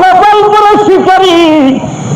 কপাল করে শিকারি।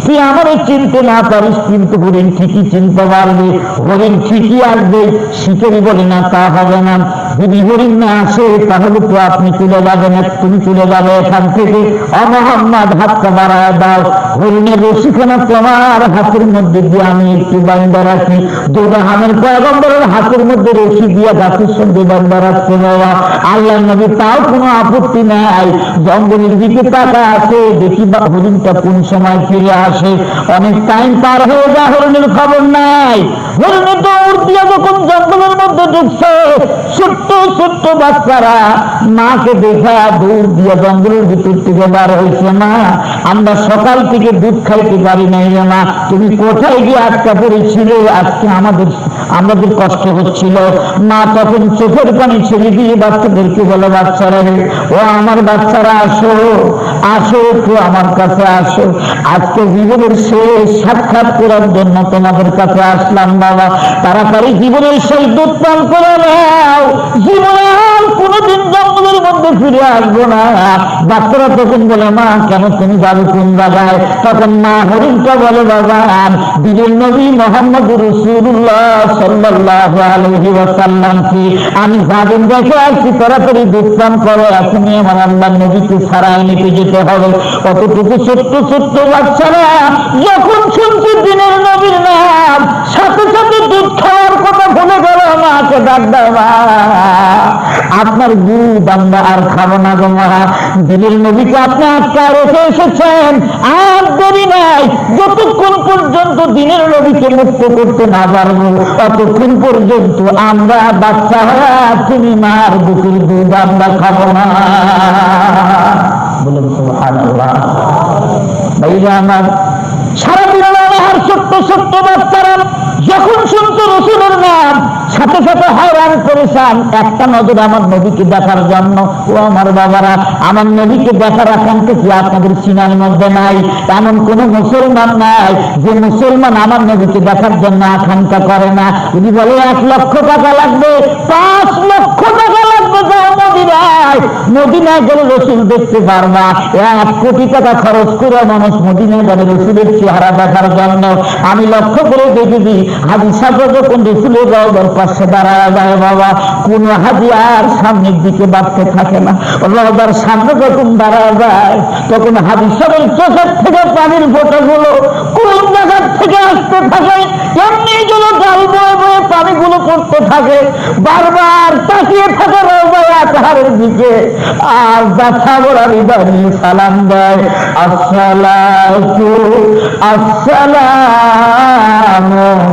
তুই আমারও চিনতে না পারিস, কিন্তু হরিণ ঠিকই চিনতে পারবে। হরিণ ঠিকই আসবে, শিকারি বলে না, তা হবে না। যদি হরিণ না আসে, তাহলে তো আপনি চলে যাবেন তুমি চলে যাবে এখান থেকে। অমহাম্মদ হাতটা বাড়ায় দাও। হরিণের রশিখানা তোমার হাতের মধ্যে দিয়ে আমি একটু বান্দা রাখি দুর্গাহামের পয়গম্বরের হাতের মধ্যে রশি দিয়ে গাছের সঙ্গে বান্দা রাখতে বাবা। আল্লাহ নবী, তাও কোনো আপত্তি নাই। জঙ্গলের দিকে টাকা আছে, দেখি বা হরিণটা কোন সময় ফিরে আসে। অনেক টাইম পার হয়ে যায়, হরিণের খবর নাই। হরিণের দৌড় দিয়ে যখন জঙ্গলের মধ্যে ঢুকছে ছোট্ট ছোট্ট বাচ্চারা মাকে দেখা দূর দিয়ে জঙ্গলের ভিতর থেকে বার হয়েছে মা, আমরা সকাল থেকে দুধ খাইতে পারি নাই না তুমি কোথায় গিয়ে আটকা পড়েছিলে? আজকে আমাদের আমাদের কষ্ট হচ্ছিল। মা তখন চোখের পানি ছেড়ে দিয়ে বাচ্চাদেরকে বলে, বাচ্চারা ও আমার বাচ্চারা, আসো। আসো, একটু আমার কাছে আসো। আজকে জীবনের শেষ সাক্ষাৎ করার জন্য তোমাদের কাছে আসলাম, বাবা। তাড়াতাড়ি জীবনের শেষ দুধ পান করে নাও। জীবনে আর কোনোদিন জঙ্গলের মধ্যে ফিরে আসব না। বাচ্চারা তখন বলে, মা, কেন তুমি যাবে কোন জায়গায়? তখন মা হরিণটা বলে, বাবা বীরের নবী মোহাম্মদ রসুল্লাহ সাল্লাহ আলহি ওয়াসাল্লাম কি? আমি যাবেন দেখে আসছি, তাড়াতাড়ি বিশ্রাম করো। এখনই আমার আল্লাহ নবীকে ছাড়াই নিতে যেতে হবে অতটুকু ছোট্ট ছোট্ট বাচ্চারা যখন শুনছে দিনের নবীর নাম, সাথে সাথে দুধ খাওয়ার কথা ভুলে গেল, মাকে ডাক মা। আপনার দুধ আমরা আর খাব না গো মা। দিনের নবীকে আপনি আটকা রেখে এসেছেন। আর দেরি নাই, যতক্ষণ পর্যন্ত দিনের নবীকে মুক্ত করতে না পারব ততক্ষণ পর্যন্ত আমরা বাচ্চা হয়ে তুমি মার বুকের দুধ, আমরা খাব না। বলে সুবহানাল্লাহ। ভাইরা আমার সারাদিন আর ছোট্ট ছোট্ট বাচ্চারা যখন শুনতো রসুলের নাম, সাথে সাথে হয়রান করেছেন, একটা নজর আমার নবীকে দেখার জন্য। ও আমার বাবারা, আমার নবীকে দেখার আকাঙ্ক্ষা কি আপনাদের সিনার মধ্যে নাই? এমন কোন মুসলমান নাই যে মুসলমান আমার নবীকে দেখার জন্য আকাঙ্ক্ষা করে না। উনি বলে, এক লক্ষ টাকা লাগবে, পাঁচ লক্ষ টাকা লাগবে মদিনায়। মদিনায় গেলে রসুল দেখতে পারবা, এক কোটি টাকা খরচ করে মানুষ মদিনায় গেলে রসুলের চেহারা দেখার জন্য। আমি লক্ষ্য করে দেখেছি হাজি সাহেব যখন রসুলের রওদার পাশে দাঁড়ায় যায় বাবা। কোন হাজি আর সামনের দিকে বাড়তে থাকে না। রওদার সামনে যখন দাঁড়ায় যায়, তখন হাজি সাহেবের চোখের থেকে পানির ফোটাগুলো কোন জায়গার থেকে আসতে থাকে, এমনি যেন ডাল বয়ে বয়ে পানিগুলো পড়তে থাকে। বারবার তাকিয়ে থাকে রওদায় আকারের দিকে। আর ব্যথা বলারি দাঁড়িয়ে সালাম দেয় আসসালাতু আসসালামু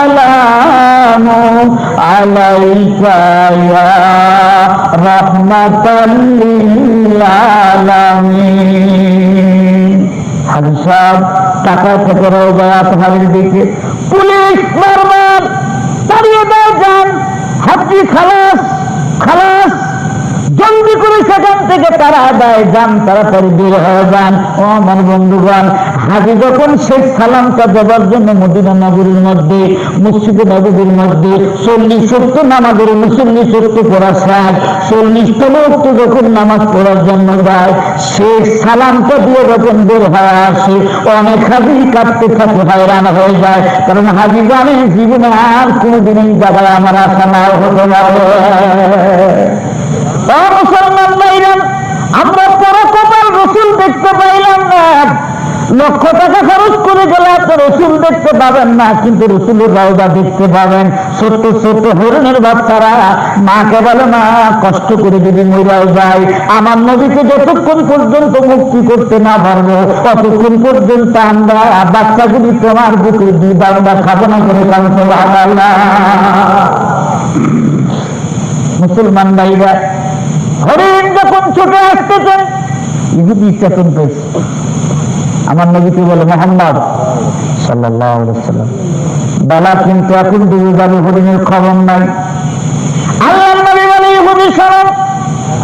আসসালামু আলাইকা ইয়া রাহমাতাল লিল আলামিন সাহেব, টাকা থেকে রওজা তোমাদের দিকে। পুলিশ বারবার তাড়িয়ে দেয় যান। হাতি খালাস খালাস। জলদি করে সেখান থেকে তারা দেয় যান, তাড়াতাড়ি বের হয়ে যান। ও আমার বন্ধুগণ, হাজি যখন শেষ সালামটা দেওয়ার জন্য মদিনা নগরীর মধ্যে, মসজিদে নগরীর মধ্যে, চল্লিশ সত্তর নামাজের মুসল্লি সত্তর পড়া শেষ, চল্লিশ তলক্ত যখন নামাজ পড়ার জন্য যায়, শেষ সালামটা দিয়ে যখন বের হয়ে আসে, অনেক হাজি কাঁপতে থাকে, হয়রান হয়ে যায়। কারণ হাজি জানে, জীবনে আর কোনোদিন এই জায়গায় আমার আশা না হতে পারে মুসলমান ভাইরাম আমরা পরে কপাল রসুল দেখতে পাইলাম না। লক্ষ টাকা খরচ করে গেলে আপনি রসুল দেখতে পাবেন না, কিন্তু রসুলের রওজা দেখতে পাবেন। ছোট্ট ছোট্ট হরিণের বাচ্চারা, মাকে বলে না কষ্ট করে যদি মরাও যায়, আমার নদীকে যতক্ষণ পর্যন্ত মুক্তি করতে না পারব, ততক্ষণ পর্যন্ত আমরা বাচ্চাগুলি তোমার বুকে দিই আমরা খাব না করে কাউকে মুসলমান ভাইরা হরিণ যখন ছুটে আসতেছে, ইহুদি ইচ্ছা পেয়েছে। আমার নবীকে বলে, মোহাম্মদ সাল্লাম বেলা কিন্তু এখন ডুবে যাবে হরিণের খবর নাই। আল্লাহ নবী বলে, ইহুদি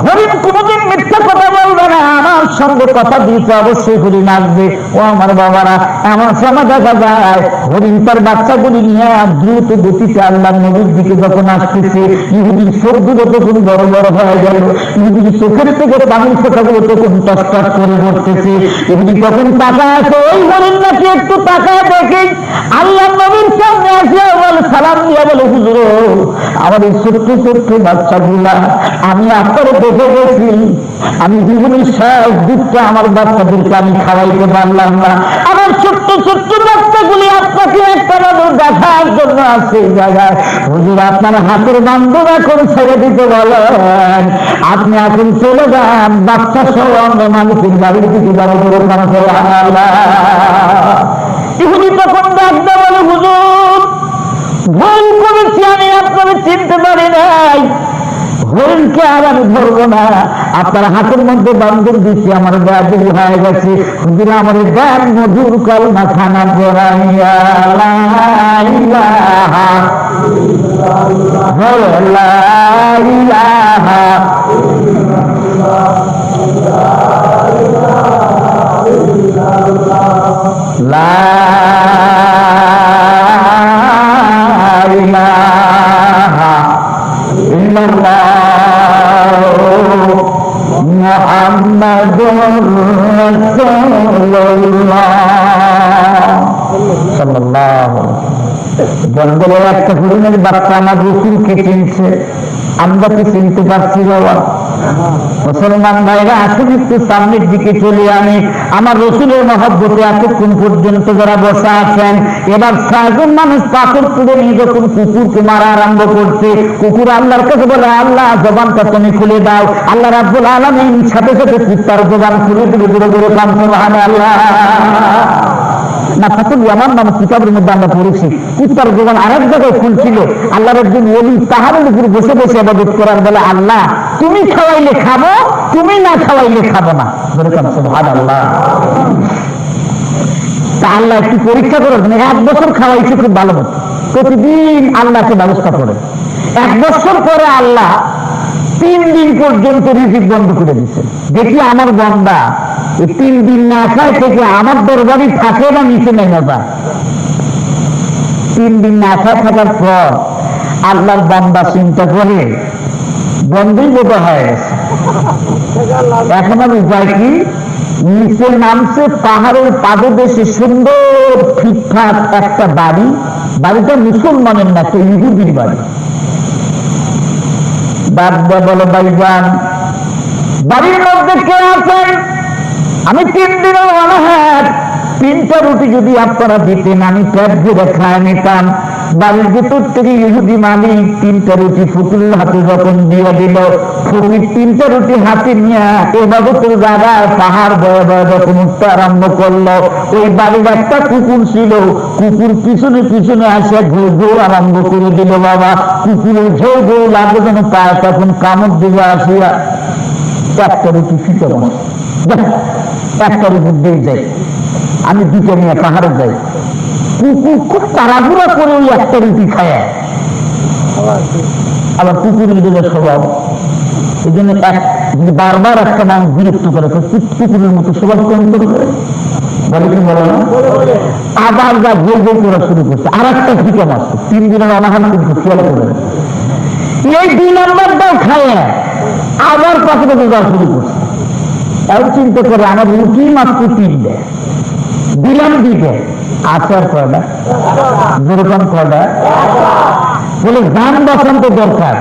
হরিণ কোনদিন মিথ্যা কথা বলবে না। আমার সঙ্গে কথা দিতে অবশ্যই হরিণ আসবে ও আমার বাবারা, আমার সময় দেখা যায় হরিণ তার বাচ্চাগুলি নিয়ে দ্রুত গতিতে আল্লাহ দিকে যখন আসতেছে, ইহুদির চোখগুলো তখন বড় বড় হয়ে গেল। ইহুদির চোখের থেকে ফোটাগুলো তখন টস টস করে পড়তেছে ইহুদি তখন টাকা আছে, ওই হরিণ নাকি একটু টাকা দেখে আল্লাহ নবীর সামনে আসে। বলে, সালাম দিয়ে বলে হুজুর, আমাদের ছোট্ট ছোট্ট বাচ্চাগুলা, আমি আপনার দেখে গেছি আমি আমার বাচ্চাদেরকে আমি খাওয়াইতে পারলাম না। আমার ছোট্ট ছোট্ট বাচ্চাগুলি আপনাকে একটা দেখার জন্য আছে জায়গায়। হুজুর, আপনার হাতের বান্ধব এখন ছেড়ে দিতে বলেন। আপনি এখন চলে যান বাচ্চা সহ অন্য মানুষের বাড়ির দিকে যাব ইহুদি তখন ডাকতে বলে, হুজুর? ভুল করেছি আমি আপনাকে চিনতে পারি নাই। আর আমি ধরবো না। আপনার হাতের মধ্যে বান্ধব দিচ্ছি আমার ব্যাধি হয়ে গেছে। আমার গান মধুর কলমা খানা পড়াইয়া লা মুহাম্মাদুর রাসূলুল্লাহ। সাল্লাল্লাহু জঙ্গলের একটা হরিণের বাচ্চা আমার রসুলকে চিনছে আমরা কি চিনতে পারছি বাবা? মুসলমান ভাইরা, আসুন একটু সামনের দিকে চলে আমি আমার রসুলের মহব্বতে এতক্ষণ পর্যন্ত যারা বসা আছেন, এবার ছয়জন মানুষ পাথর তুলে নিয়ে যখন কুকুরকে মারা আরম্ভ করছে, কুকুর আল্লাহর কাছে বলে, আল্লাহ, জবানটা তুমি খুলে দাও। আল্লাহ রাব্বুল আলমিন সাথে সাথে কুত্তার জবান খুলে দিলে, দূরে দূরে কাম আল্লাহ না ফাতুল আমার নাম কিতাবের মধ্যে আমরা পড়েছি। কুত্তার জবান আরেক জায়গায় খুলছিল, আল্লাহর একজন ওলি পাহাড়ের উপর বসে বসে আবাদত করার বলে, আল্লাহ, তুমি খাওয়াইলে খাব, তুমি না খাওয়াইলে খাব না। তা আল্লাহ একটু পরীক্ষা করে দেন এক বছর খাওয়াইছে খুব ভালো মতো। প্রতিদিন আল্লাহকে ব্যবস্থা করে। এক বছর পরে আল্লাহ তিন দিন পর্যন্ত রিজিক বন্ধ করে দিচ্ছে দেখি আমার এই তিন দিন না খায় থেকে আমার দরবারই থাকে না নিচে নেমে যায়। তিন দিন না খায় থাকার পর আল্লাহর বান্দা চিন্তা করে, বন্ধই বোধ হয়। এখন আর উপায় কি? নিচে নামছে পাহাড়ের পাদদেশে সুন্দর ঠিকঠাক একটা বাড়ি। বাড়িটা মুসলমানের না তো ইহুদির বাড়ি। বাদবা বলো ভাইজান বাড়ির মধ্যে কে আছেন? আমি তিন দিনের অনাহার তিনটা রুটি যদি আপনারা দিতেন, আমি পেট ভরে খায় নিতাম। বাড়ির ভিতর থেকে ইহুদি মালিক তিনটা রুটি ফুকুল হাতে যখন দিয়ে দিল, ফকির তিনটা রুটি হাতে নিয়ে এভাবে তো জায়গায় পাহাড় বয়ে বয়ে যখন উঠতে আরম্ভ করল ওই বাড়ির একটা কুকুর ছিল। কুকুর পিছনে পিছনে আসে ঘুর ঘুর আরম্ভ করে দিল, বাবা, কুকুরের ঝোল ঘুর লাগে যেন পায়। তখন কামড় দিবে আসিয়া, একটা রুটি ফিতে বসে একটা রুটি দিয়ে যায় আমি দুটো নিয়ে পাহাড়ে যাই। কুকুর খুব তাড়াহুড়া করে ওই একটা রুটি খায়। আবার কুকুরের দিলে স্বভাব। এই জন্য বারবার একটা মানুষ বিরক্ত করে কুকুরের মতো স্বভাব কেমন করে? আবার যা ভোর ভোর করা শুরু করছে। আর একটা ঠিকান আসছে তিন দিনের অনাহার কিন্তু খেয়াল করে। এই দুই নম্বরটাও খায়। আবার পাশে পাশে যাওয়া শুরু করছে। তাও চিন্তা করে আমার রুটি মাত্র তিনটে। দিলাম দিতে আচার কয়টা? যেরকম কয়টা? বলে যান বাঁচান তো দরকার।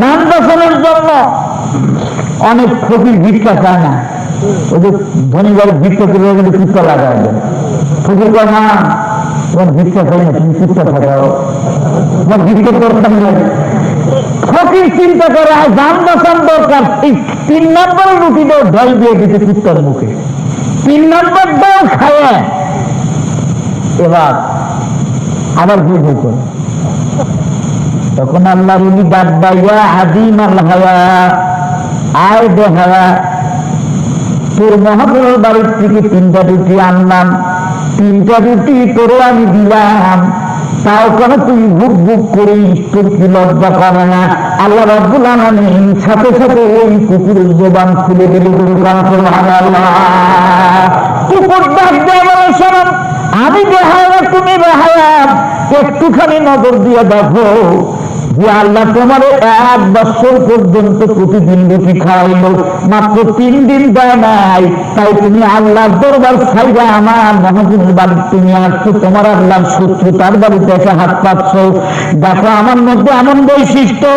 যান বাঁচানোর জন্য অনেক ফকির ভিক্ষা চায় না। ওই যে ধনীবার ভিক্ষা করে গেলে চিত্র লাগায় কয়, না, তোমার ভিক্ষা চাই না, তুমি চিত্র থাকাও। তোমার ভিক্ষা দরকার নেই ফকির চিন্তা করে যান বাঁচান দরকার। এই তিন নম্বর রুটিটাও ঢল দিয়ে দিতে চিত্তর মুখে। তিন নম্বরটাও খায় এবার আবার ভুল করে। তখন আল্লাহ রুলি ডাক বাইয়া আদিম আল্লাহ আয় দেহারা তোর মহাজনের বাড়ির থেকে তিনটা রুটি আনলাম, তিনটা রুটি তোরে আমি দিলাম। কেন তুই বুক বুক করে তোর কি লজ্জা করে না? আল্লাহ রব্বুল আলামিন সাথে সাথে ওই কুকুরের জবান খুলে দিল। কুকুর ডাক বলে শোনো, আমি বেহায়া তুমি বেহায়া। একটুখানি নজর দিয়ে দেখো যে আল্লাহ তোমার এক বছর পর্যন্ত প্রতিদিন রুটি মাত্র তিন দিন দেয় নাই। তাই তুমি দরবার আমার বাড়ি তুমি আসছো। তোমার আল্লাহর শত্রু তার বাড়িতে এসে হাত পাচ্ছ দেখো, আমার মধ্যে এমন বৈশিষ্ট্য,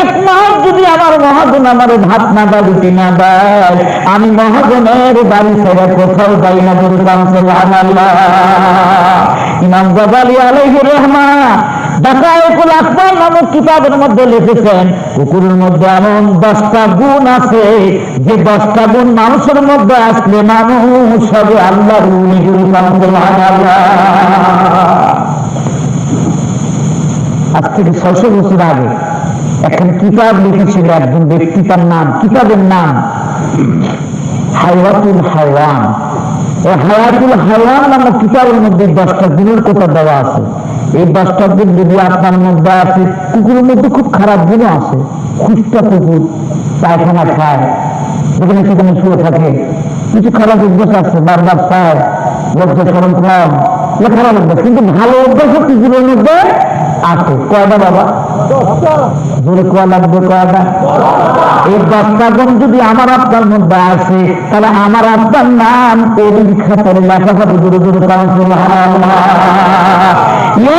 এক মাস যদি আমার মহাজন আমার ভাত না রুটি না দেয়, আমি মহাজনের বাড়ি ছেড়ে কোথাও যাই না বলতাম আল্লাহ ইমাম আলাইহির রহমান আকবর নামক কিতাবের মধ্যে লিখেছেন, কুকুরের মধ্যে এমন দশটা গুণ আছে, যে দশটা গুণ মানুষের মধ্যে আসলে মানুষ হবে আল্লাহর আজ থেকে ছশো বছর আগে এখন কিতাব লিখেছিল একজন ব্যক্তি, তার নাম, কিতাবের নাম হাইওয়াতুল হাইওয়ান এই হায়ান নামক কিতাবের মধ্যে দশটা গুণের কথা দেওয়া আছে। এই দশটা দিন যদি আপনার মধ্যে আছে, কুকুরের মধ্যে খুব খারাপ গুণও আছে। খুচটা কুকুর, পায়খানা খায়, যেখানে সেখানে শুয়ে থাকে। কিছু খারাপ অভ্যাস আছে, বারবার পায় লজ্জা সরম খায় খারাপ অভ্যাস, কিন্তু ভালো অভ্যাস কুকুরের মধ্যে আছে? কয়টা বাবা? জোরে কোয়া লাগবে কয়টা এই দশটা গুণ যদি আমার আপনার মধ্যে আসে, তাহলে আমার আপনার নাম কবির খাতারে লেখা হবে, দূরে কারণ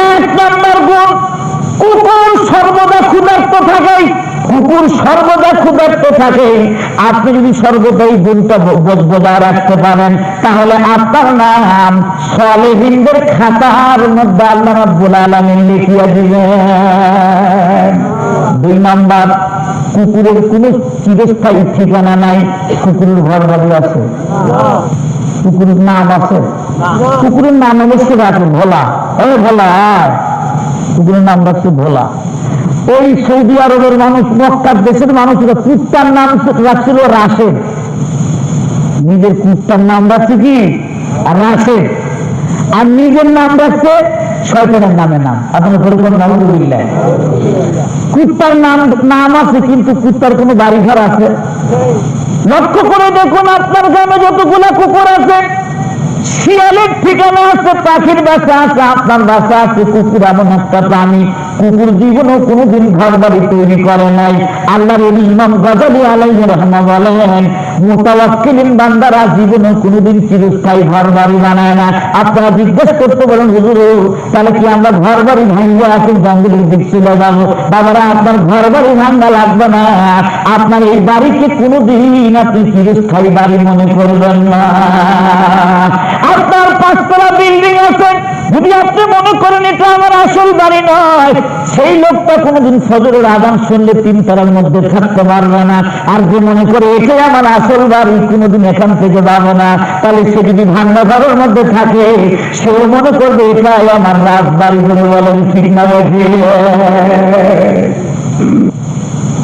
এক নম্বর গুণ, কুকুর সর্বদা ক্ষুধার্ত থাকে, কুকুর সর্বদা ক্ষুধার্ত থাকে। আপনি যদি সর্বদা এই গুণটা বজায় রাখতে পারেন, তাহলে আপনার নাম সলেহিনদের খাতার মধ্যে আল্লাহ রাব্বুল আলামিন লিখিয়া দিবেন। দুই নাম্বার কুকুরের কোন চিরস্থায়ী ঠিকানা নাই, কুকুরের ঘর বাড়ি আছে। কুকুরের নাম আছে। কুকুরের নাম অবশ্যই রাখে ভোলা। ও ভোলা কুকুরের নাম রাখছে ভোলা। ওই সৌদি আরবের মানুষ, মক্কার দেশের মানুষরা কুত্তার নাম রাখছিল রাশেদ। নিজের কুত্তার নাম রাখছে কি? রাশেদ। আর নিজের নাম রাখছে শয়তানের নামে নাম। আপনার কুত্তার নাম নাম আছে, কিন্তু কুত্তার কোনো বাড়ি ঘর আছে। লক্ষ্য করে দেখুন, আপনার গ্রামে যতগুলো কুকুর আছে, শিয়ালের ঠিকানা আছে, পাখির বাসা আছে, আপনার বাসা আছে, কুকুর এমন একটা প্রাণী। কুকুর জীবনও কোনোদিন ঘর বাড়ি তৈরি করে নাই। আল্লাহর ইমাম গজালি আলাই রহমা বলেন বান্দারা কোনোদিন চিরস্থায়ী ঘর বাড়ি বানায় না। আপনারা জিজ্ঞেস করতে হুজুর, তাহলে কি আমরা ঘর বাড়ি আসি জঙ্গলের দিক যাব? বাবারা, আপনার ঘর বাড়ি ভাঙ্গা লাগবে না। আপনার এই বাড়িকে কোনোদিন আপনি চিরস্থায়ী বাড়ি মনে করবেন না। আপনার পাঁচতলা বিল্ডিং আছে যদি আপনি মনে করেন এটা আমার আসল বাড়ি নয়, সেই লোকটা কোনোদিন ফজরের আদান শুনলে তিন তারার মধ্যে থাকতে পারবে না। আর যে মনে করে এটাই আমার আসল বাড়ি, কোনোদিন এখান থেকে যাবে না। তাহলে সে যদি ভান্ডা ঘরের মধ্যে থাকে, সেও মনে করবে এটাই আমার রাজবাড়ি বলে বলেন, ঠিক না?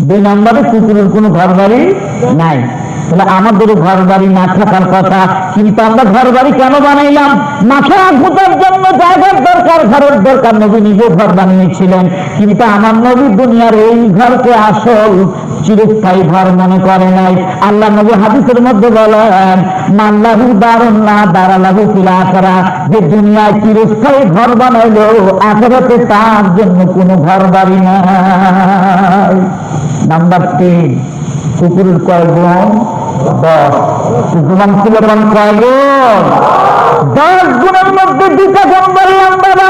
দুই নম্বরে কুকুরের কোনো ঘর বাড়ি নাই। তাহলে আমাদের ঘর বাড়ি না থাকার কথা, কিন্তু আমরা ঘর বাড়ি কেন বানাইলাম? মাথা ঘুটার জন্য জায়গার দরকার, ঘরের দরকার। নবী নিজে ঘর বানিয়েছিলেন, কিন্তু আমার নবী দুনিয়ার এই ঘরকে আসল চিরস্থায়ী ঘর মনে করে নাই। আল্লাহ নবী হাদিসের মধ্যে বলেন মাল্লাহু দারুণ না দাঁড়ালাহু ফিল আখরা যে দুনিয়ায় চিরস্থায়ী ঘর বানাইলো, আখেরাতে তার জন্য কোনো ঘর বাড়ি নাই। নাম্বার তিন, কুকুরের কয় গুণ কুকুরাম ছিল কোন কয় গুণ দশ গুণের মধ্যে দুটা গুণ আমরা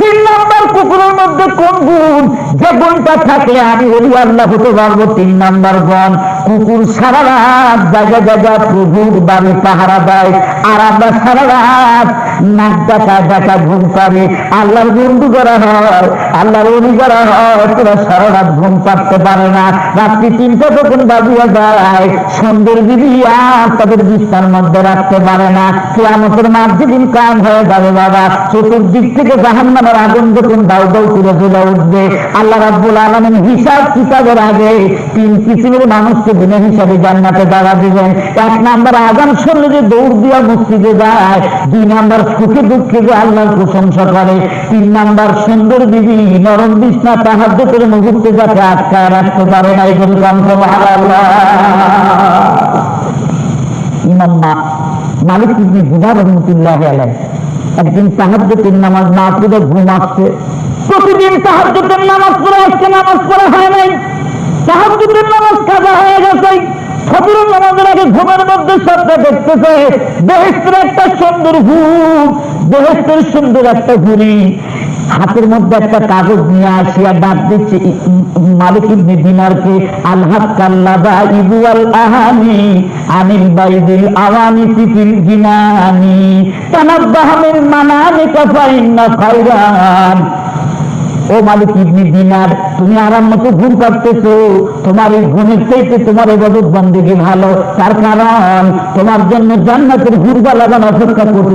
তিন নাম্বার কুকুরের মধ্যে কোন গুণ? যে গুণটা থাকলে আমি ওলি আল্লাহ হতে পারব তিন নাম্বার গুণ। কুকুর সারা রাত জায়গা জায়গা প্রভুর বাড়ি পাহারা দেয়, আর আমরা সারা রাত নাক ডাকা ডাকা ঘুম পাবে আল্লাহর বন্ধু করা হয়, আল্লাহর অলি করা হয়, তোরা সারা রাত ঘুম পারতে পারে না। রাত্রি তিনটা যখন বাজিয়া যায়, সন্ধ্যের বিবি আর তাদের বিস্তার মধ্যে রাখতে পারে না। কেয়ামতের মাঝ যেদিন কাম হয়ে যাবে বাবা, চতুর্দিক থেকে জাহান্নাম নামের আগুন যখন দাউ দাউ করে জ্বলে উঠবে, আল্লাহ রাব্বুল আলমিন হিসাব কিতাবের আগে তিন কিসিমের মানুষকে দিনে হিসাবে জান্নাতে দাঁড়া দিবেন। এক নাম্বার আগাম শুনলে যে দৌড় দিয়া মসজিদে যায়, দুই নাম্বার সুখে দুঃখে যে আল্লাহর প্রশংসা করে, তিন নাম্বার সুন্দর বিবি নরম বিছনা সাহায্য করে মুহূর্তে যাতে আটকায় রাখতে পারে না এই কান্ত ইমাম মালিক ইবনে দিনার রহমতুল্লাহ আলাইহ। একদিন তাহাজ্জুদের নামাজ না পড়ে ঘুম আসছে। প্রতিদিন তাহাজ্জুদের নামাজ পড়ে আজকে নামাজ পড়া হয় নাই। তাহাজ্জুদের নামাজ কাজা হয়ে গেছে। একটা সুন্দর হুম বেহেস্তের সুন্দর একটা হুরি হাতের মধ্যে একটা কাগজ নিয়ে আসিয়া ডাক দিচ্ছে। মালিক ইবনে দিনারকে ইবুয়াল আহানি, আনিল বাইদিল আওয়ানি জিনানি ও মালিক ইবনি দিনার, তুমি আরাম মতো ঘুম পাচ্তেছো তোমার এই ঘুমের চাইতে তোমার এবাদত ভালো। তার কারণ, তোমার জন্য জান্নাতের ঘুরবা লাগানো অপেক্ষা করতে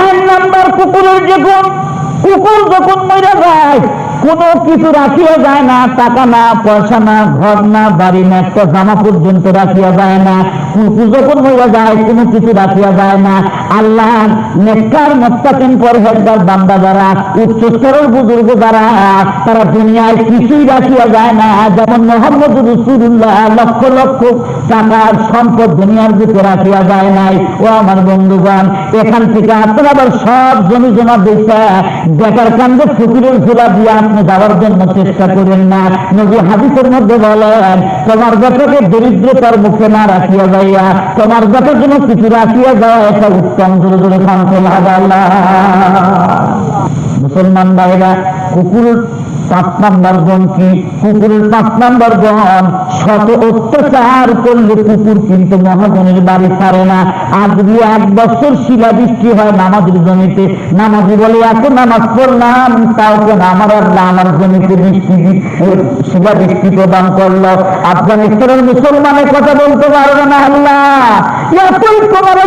এক নাম্বার কুকুরের যখন কুকুর যখন মরে যায় কোনো কিছু রাখিয়া যায় না, টাকা না, পয়সা না, ঘর না, বাড়ি না, একটা জামা পর্যন্ত রাখিয়া যায় না যখন মরে যায়, কোনো কিছু রাখিয়া যায় না। আল্লাহ নেককার মোত্তাকিন পরহেজগার বান্দা যারা, উচ্চস্তরের বুজুর্গ যারা, তারা দুনিয়ায় কিছুই রাখিয়া যায় না। যেমন মোহাম্মদ রসুল্লাহ লক্ষ লক্ষ টাকার সম্পদ দুনিয়ার দিকে রাখিয়া যায় নাই। ও আমার বন্ধুগণ, এখান থেকে আপনারা আবার সব জমি জমা দিচ্ছে বেকার কান্দে ফুকুরের ঝোলা দিয়ে আপনি যাওয়ার জন্য চেষ্টা করেন না। নবী হাদিসের মধ্যে বলেন, তোমার যতকে দরিদ্রতার মুখে না রাখিয়া যাইয়া, তোমার যত জন্য কিছু রাখিয়া যাওয়া একটা উত্তম দূরে মুসলমান ভাইরা, কুকুর পাঁচ নাম্বার গণ কি? কুকুরের পাঁচ নাম্বার গণ শত অত্যাচার করলে কুকুর কিন্তু মহাজনের বাড়ি ছাড়ে না। আর যদি এক বছর শিলাবৃষ্টি হয় নামাজের জমিতে। নামাজি বলে এত নামাজ পড়লাম তাও কেন আমার আল্লাহ আমার জমিতে বৃষ্টি এ, শিলাবৃষ্টি প্রদান করল। আফগানিস্তানের মুসলমানের কথা বলতে পারবে না আল্লাহ। এতই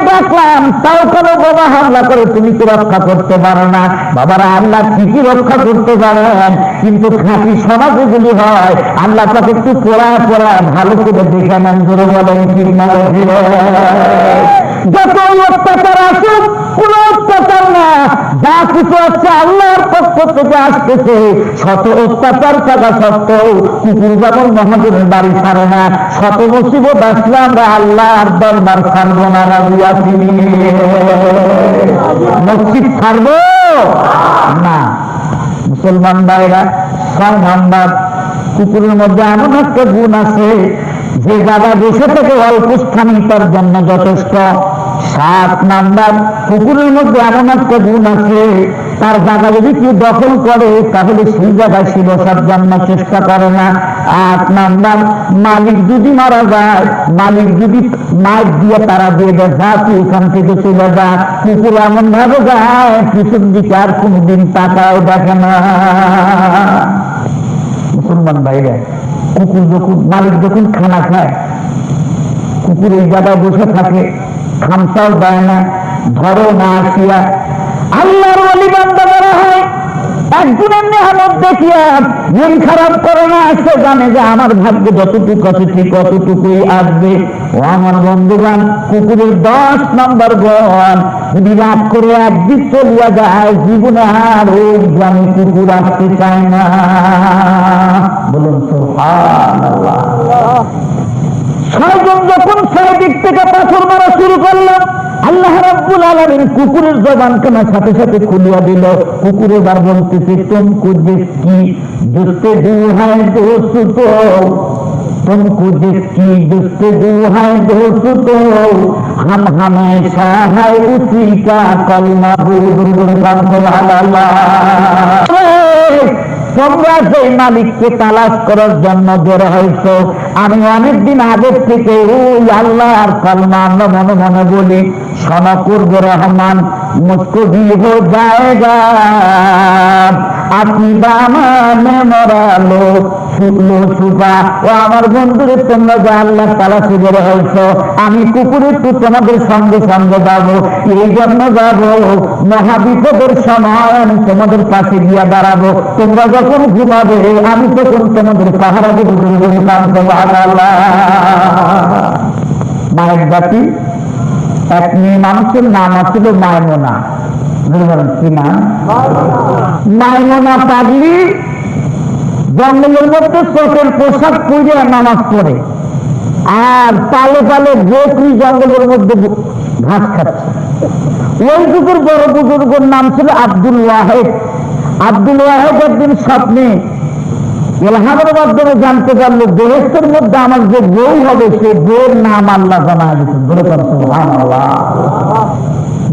ডাকলাম তাও কেন বাবা হামলা করে তুমি তো রক্ষা করতে পারো না? বাবারা আল্লাহ ঠিকই রক্ষা করতে পারেন। কিন্তু খাঁটি সমাজে যদি হয়, আল্লাহ তাকে একটু পড়া পড়া, ভালো করে দেখে নেন, ধরে বলেন কি না যত অত্যাচার কোন অত্যাচার না। যা কিছু আছে আল্লাহর পক্ষ থেকে আসতেছে, শত অত্যাচার থাকা সত্ত্বেও কুকুর যেমন মহাজনের বাড়ি ছাড়ে না। শত আসলে আমরা আল্লাহর দরবার ছাড়বো না, রাজি মসজিদ ছাড়বো? না। মুসলমান ভাইরা ছয় নাম্বার কুকুরের মধ্যে এমন একটা গুণ আছে, যে দাদা দেশে থেকে অল্প স্থানে তার জন্য যথেষ্ট, সাত নাম্বার, কুকুরের মধ্যে এমন একটা গুণ আছে তার জায়গা যদি কেউ দখল করে, তাহলে সেই জায়গায় সে বসার জন্য চেষ্টা করে না। আট নাম্বার, মালিক যদি মারা যায়, মালিক যদি মাইক দিয়ে তারা দিয়ে দেয়, যা তুই এখান থেকে চলে যা। কুকুর এমন ভাবে যায়, পিছন দিকে আর কোনোদিন তাকাও দেখে না। মুসলমান বাইরে কুকুর যখন, মালিক যখন খানা খায়, কুকুর এই জায়গায় বসে থাকে খামসাও দেয় না, ধরো না আসিয়া আল্লাহর বলি বান্দা করা হয়, একজনের নেহামত দেখিয়া মন খারাপ করে না, সে জানে যে আমার ভাগ্য যতটুকু আছে ঠিক অতটুকুই আসবে। ও আমার বন্ধুগান কুকুরের দশ নম্বর গণ, যদি রাগ করে একদিক চলিয়া যায়, জীবনে আর ওই গ্রামে কুকুর আসতে চায় না। বলুন তো ছয়জন যখন ছয় দিক থেকে পাথর মারা শুরু করল আল্লাহ রাব্বুল আলামিন কুকুরের জবান কেনা সাথে সাথে খুলিয়া দিল কুকুর এবার বলতেছে তুমকু দেখি দুস্তে দুহায় দোস্ত तुमको जिसकी जस्तजू है दोस्त हम हमेशा है उसी का कलमा তোমরা সেই মালিককে তালাশ করার জন্য বের হয়েছ আমি অনেকদিন আগের থেকে ওই আল্লাহর কলমা আমরা মনে মনে বলি সনাকুর্ব রহমান মুস্কুবি হো জায়গা। আপনি দামানে মরালো শুকনো সুপা। ও আমার বন্ধুরে তোমরা যা আল্লাহ তালা সুযোগ হয়েছ আমি কুকুরে তো তোমাদের সঙ্গে সঙ্গে যাব। এই জন্য যাব, মহাবিপদের সময় আমি তোমাদের পাশে গিয়া দাঁড়াবো। তোমরা যখন ঘুমাবে, আমি তখন তোমাদের পাহারা দেবো মায়ের জাতি এক মেয়ে মানুষের নাম আছিল মায়মোনা কি নাম? মায়মোনা পাগলি জঙ্গলের মধ্যে চোখের পোশাক পরে নামাজ পড়ে। আর পালে পালে বকরি জঙ্গলের মধ্যে ঘাস খাচ্ছে। ওই যুগের বড় বুজুর্গর নাম ছিল আব্দুল ওয়াহেদ। আব্দুল ওয়াহেদ একদিন স্বপ্নে এলহামের মাধ্যমে জানতে পারল দেহের মধ্যে আমার যে বউ হবে, সে বউয়ের নাম আল্লাহ জানা দিচ্ছেন বলে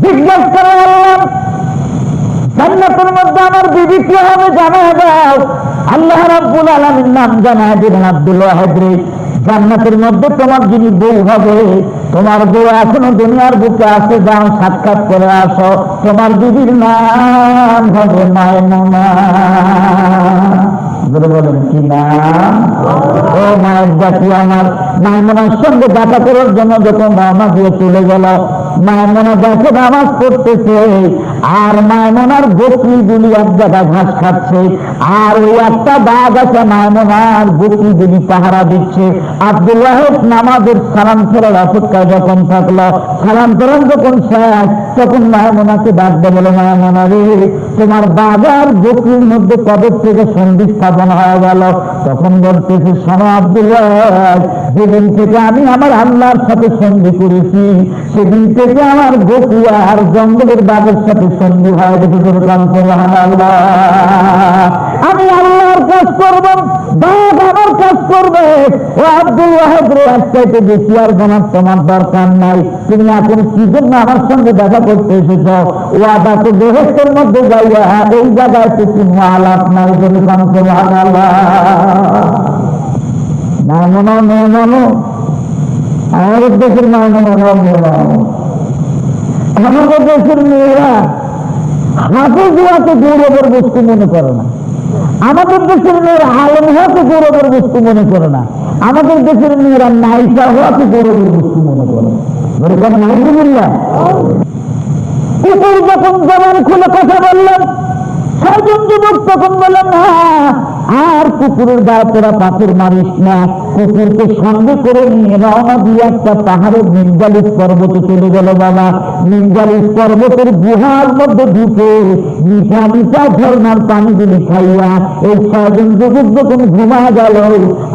জিজ্ঞাসা করে আল্লাহ জান্নাতের মধ্যে আমার বিবি কি হবে জানা দাও। আল্লাহ রাব্বুল আলামিন নাম জানা দিলেন আব্দুল ওয়াহিদ জান্নাতের মধ্যে তোমার যিনি বউ হবে, তোমার বউ এখনও দুনিয়ার বুকে আসে যাও সাক্ষাৎ করে আসো। তোমার দিদির নাম হবে মায়মুনা বলে বলেন কি মায়ের জাতি আমার সঙ্গে দেখা করার জন্য যখন দিয়ে চলে গেল। মায়মনা দেখে নামাজ আর মায়মনার এক জায়গায় ঘাস খাচ্ছে, আর ওই একটা আছে মায়মনার পাহারা দিচ্ছে। আব্দুল্লাহ নামাজের সালাম ফেরার অপেক্ষায় যখন থাকল, সালাম ফেরান যখন শেষ, তখন মায়মনাকে ডাকতে বলে মায়মনা রে, তোমার বাবার বকরির মধ্যে কবের থেকে সন্ধি স্থাপন হয়ে গেল, তখন বলতেছে, শোনো আব্দুল্লাহ, যেদিন থেকে আমি আমার আল্লাহর সাথে সন্ধি করেছি, সেদিন থেকে আমার বকুয়া আর জঙ্গলের বাবের সাথে সন্ধি হয়ে গেছে আমি আল্লাহর কাজ করব, বাঘ আমার কাজ করবে। ও আব্দুল ওয়াহেদ রে আজকে বেশি আর জানার তোমার দরকার নাই। তুমি এখন কি জন্য আমার সঙ্গে দেখা করতে এসেছ? ও আদাকে দেহের মধ্যে যাইয়া এই জায়গায় তো কোনো আলাপ নাই যদি কানকে মামনো মেহমানো আমাদের দেশের মামনো মেহমানো আমাদের দেশের মেয়েরা হাতে জোয়াকে গৌরবের বস্তু মনে করে না। আমাদের দেশের মেয়েরা আলম হওয়াকে গৌরবের বস্তু মনে করে না। আমাদের দেশের মেয়েরা নায়িকা হওয়াকে গৌরবের বস্তু মনে করে বলে নাইজুবিল্লা কুকুর যখন জবান খুলে কথা বললেন, ছয়জন যুবক তখন বললেন না আর কুকুরের গায়ে তোরা পাথর মারিস না। কুকুরকে সঙ্গে করে নিয়ে রওনা দিয়ে একটা পাহাড়ের নির্জালিস পর্বতে চলে গেল বাবা। নির্জালিস পর্বতের গুহার মধ্যে ঢুকে মিঠা মিঠা ঝর্নার পানিগুলি খাইয়া এই ছয়জন যুবক যখন ঘুমা গেল,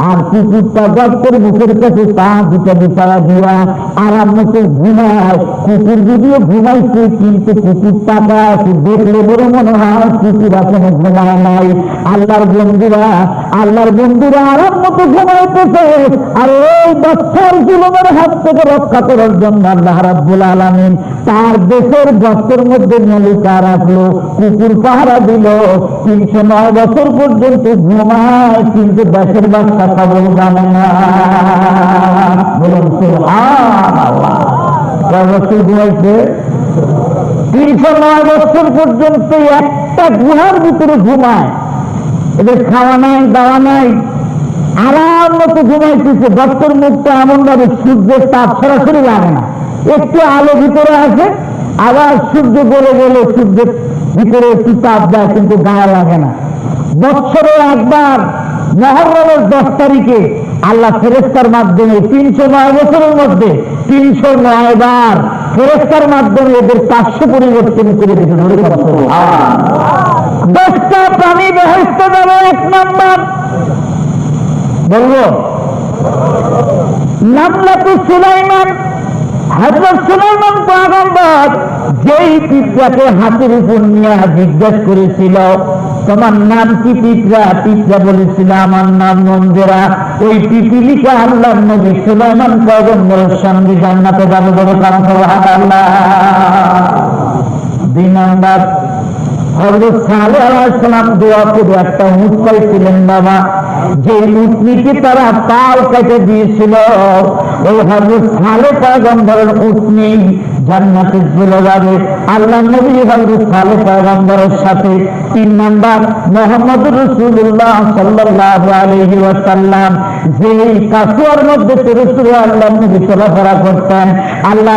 আর কুকুরটা গল্পের মুখের কাছে পা দুটা বিছাড়া দিয়া আরাম মতো ঘুমায়। কুকুর যদিও ঘুমাইছে, কিন্তু কুকুর টাকা দেখলে বলে মনে হয় কুকুর এখনও ঘুমায় নাই। আল্লাহর বন্ধুরা আল্লাহর বন্ধুরা আরাম মতো ঘুমাইতেছে আর ওই বছর জুলুমের হাত থেকে রক্ষা করার জন্য আল্লাহ রাব্বুল আলামিন তার দেশের বস্ত্রের মধ্যে নলিকা রাখল, কুকুর পাহারা দিল, তিনশো নয় বছর পর্যন্ত ঘুমায়, কিন্তু দেশের বাচ্চা খবর জানে না। ঘুমাইছে তিনশো নয় বছর পর্যন্ত একটা গুহার ভিতরে ঘুমায়। এদের খাওয়া নাই, দাওয়া নাই। আরাম মতো ঘুমাইতেছে দত্তর মুখটা এমন ভাবে সূর্যের তাপ সরাসরি লাগে না। একটু আলো ভিতরে আছে আবার সূর্য গলে গেলে সূর্যের ভিতরে একটু তাপ দেয়, কিন্তু গায়ে লাগে না। বৎসরে একবার, মহরমের দশ তারিখে আল্লাহ ফেরেস্তার মাধ্যমে তিনশো নয় বছরের মধ্যে তিনশো নয় বার ফেরেস্তার মাধ্যমে এদের পাঁচশো পরিবর্তন করে দিতে ধরে দশটা প্রাণী বেহস্ত যাবে, এক নম্বর। বলব, নামলাতু সুলাইমান, হজরত সুলাইমান পয়গম্বর, যেই পিঁপড়াকে হাতের উপর নিয়ে জিজ্ঞেস করেছিল, তোমার নাম কি পিঁপড়া? পিঁপড়া বলেছিল, আমার নাম নন্দরা। ওই পিপিলিকা আল্লাহ নবী সুলাইমান পয়গম্বরের সঙ্গে জান্নাতে যাবে বলে কারণ আল্লাহ। দুই নাম্বার হজরত সালে আলাইসালাম দোয়া করে একটা উঠ পাইছিলেন বাবা। যে উঠনিকে তারা পাল কেটে দিয়েছিল। হজরত সালে পয়গম্বরের উঠনি জান্নাতে চলে যাবে। আল্লাহ নবী হজরত সালে পয়গম্বরের সাথে তিন নাম্বার মোহাম্মদ রসুল্লাহ সাল্লাহ আলহি ওয়াসাল্লাম। যে কাসুয়ার মধ্যে আল্লাহ নবী চলাফেরা করতেন, আল্লাহ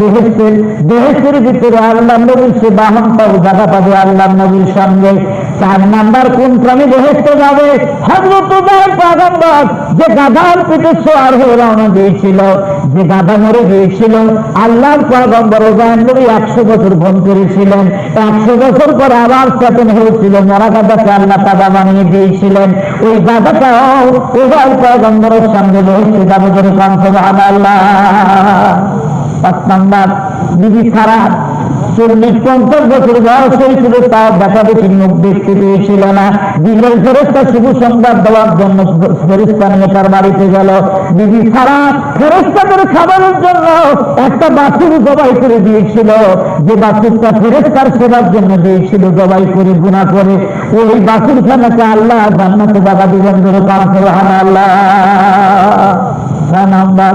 বেহেস্তের বেহেস্তের ভিতরে আল্লাহ নবীর সে বাহনটাও জায়গা পাবে আল্লাহ নবীর সঙ্গে চার নাম্বার কোন প্রাণী বেহেস্তে যাবে? হজরত যে গাধার পিঠে সোয়ার হয়ে দিয়েছিল যে গাধা মরে গিয়েছিল আল্লাহর পয়গম্বর ওজায়ন নবী একশো বছর ভ্রম করেছিলেন। একশো বছর পরে আবার চেতন হয়েছিল মরা গাধাকে আল্লাহ তাদা বানিয়ে দিয়েছিলেন। ওই গাধাটাও ওজায় পয়গম্বরের সঙ্গে রয়েছে যাবে করে কান্ত আল্লাহ পাঁচ নাম্বার দিদি খারাপ চল্লিশ পঞ্চাশ বছর বয়স হয়েছিল তাও দেখা দেখি মুখ দেখতে পেয়েছিল না দিনের ফেরস্তা শুভ সংবাদ দেওয়ার জন্য ফেরস্তা নিয়ে তার বাড়িতে গেল। বিধি ছাড়া ফেরস্তাদের খাবারের জন্য একটা বাছুর জবাই করে দিয়েছিল। যে বাছুরটা ফেরস্তার সেবার জন্য দিয়েছিল, জবাই করে গুণা করে। ওই বাছুর খানাকে আল্লাহ জান্নাতে বাবা দিবেন ধরে করে আল্লাহ। নাম্বার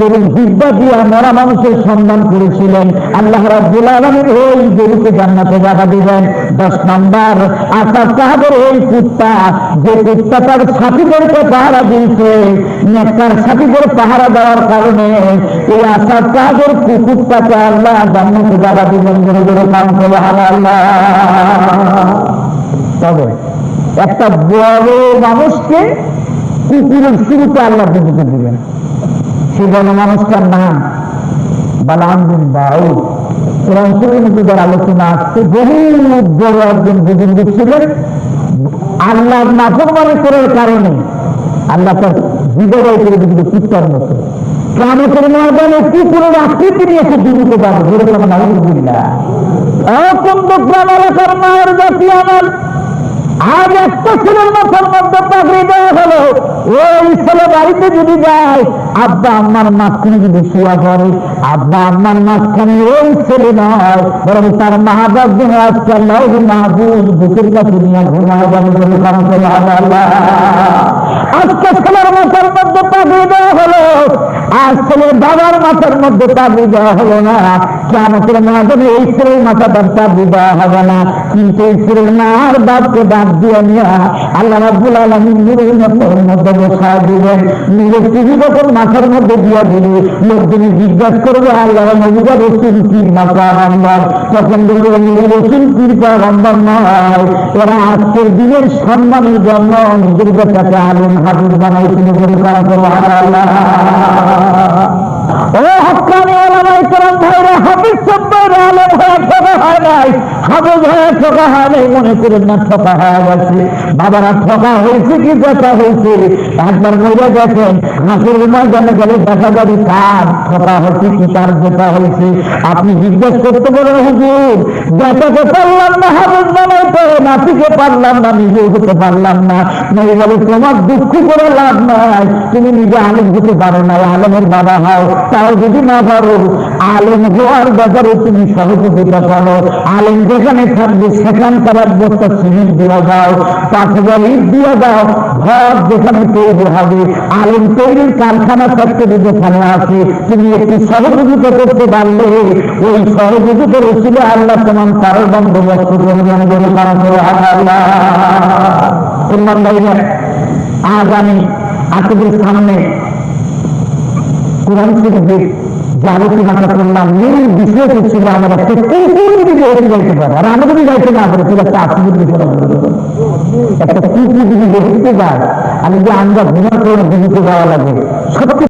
গরু জিব্বা দিয়া মরা মানুষের সন্ধান করেছিলেন। আল্লাহ ওই গরুকে জান্নাতে জায়গা দিবেন। দশ নাম্বার সাহাবের কুত্তা, যে কুত্তা তার সাথীদেরকে পাহারা দিয়েছে সাথীদের পাহারা দেওয়ার কারণে এই সাহাবের কুকুরটাকে আল্লাহ জান্নাতে জায়গা দিবেন। করে আল্লাহ তবে একটা বড় মানুষকে কুকুরের শুরুতে আল্লাহ দিবেন। সে বড় মানুষটার নাম বালামদিন বাউ কোরআন শরীফের আলোচনা আসছে, বহু বড় একজন বুজুর্গ ছিলেন। আল্লাহ নাফরমানি করার কারণে আল্লাহ তার হৃদয় করে দিল কুত্তার মতো। কামতের ময়দানে কুকুরের আকৃতি নিয়ে এসে জীবিত পাবে ধরে কোনো নাউজুবিল্লাহ অকুন্দ গ্রাম এলাকার মায়ের জাতি আমার। আজ একটা ছেলের মাথার মধ্যে পাগড়ি দেওয়া হলো। ওই ছেলে বাড়িতে যদি যায়, আব্বা আম্মার মাঝখানে যদি শোয়া করে আব্বা আম্মার মাঝখানে ওই ছেলে নয়, বরং তার মাহাবাদ দিন আজকে আল্লাহ মাহবুব বুকের কাছে নিয়ে ঘুমায় যাবে বলে করে আজকে ছেলের মাথার মধ্যে পাগড়ি দেওয়া হলো। আর ছেলের বাবার মাথার মধ্যে পাগড়ি দেওয়া হলো না। কেমন মাঝে এই ছেলের মাথাটার পাগড়ি দেওয়া হবে না। কিন্তু এই ছেলের মার বাপকে ডাক দিয়ে নিয়ে আল্লাহ রাব্বুল আলামিন নূরের মধ্যে মধ্যে বসায় দিবেন। নিজের টিভি যখন মাথার মধ্যে দিয়ে দিলে লোকজনে জিজ্ঞাসা করবে আল্লাহ নবীরা রসুল পীর না পাগম্বর তখন বলবে নিজের রসুল পীর পাগম্বর নয়, এরা আজকের দিনের সম্মানের জন্য নিজের কাছে আলম হাফিজ বানাইছিল বলে করা করো আল্লাহ। বাবারা ঠকা হয়েছে কি কথা হয়েছে? একবার হাসির গেলে দেখা যাবে কার ঠকা হয়েছে কি তার যেটা হয়েছে। আপনি জিজ্ঞেস করতে পারেন হুজুর বেটাকে পারলাম না হাফিজ বানাইতে নাতিকে পারলাম না নিজে হতে পারলাম না। নই বলে, তোমার দুঃখ করে লাভ নাই, তুমি নিজে আলেম হতে পারো না, আলেমের বাবা হও। তাও যদি না পারো, আলেম হওয়ার ব্যাপারে তুমি সহযোগিতা করো। আলেম যেখানে থাকবে সেখানকার এক বস্তা সিমেন্ট দিয়ে দাও পাঁচ হাজার ইট দিয়ে দাও, ঘর যেখানে তৈরি হবে। আলেম তৈরির কারখানা ফ্যাক্টরি যেখানে আছে, তুমি একটি সহযোগিতা করতে পারলে, ওই সহযোগিতা ছিল আল্লাহ তোমার কারও বন্দোবস্ত করবেন বলে তারা করে আল্লাহ ভাইরা, আজ সামনে কোরআন শরীফের যে আলোচনাটা করলাম মূল বিষয়টি ছিল আমরা বেশি যাইতে পারে? আর আমরা যদি যাইতে না পারে, তাহলে একটা আসিফের বিষয় একটা কুকুর যদি বেশিতে যায় আমি যে আমরা ঘুমার জন্য সত্যি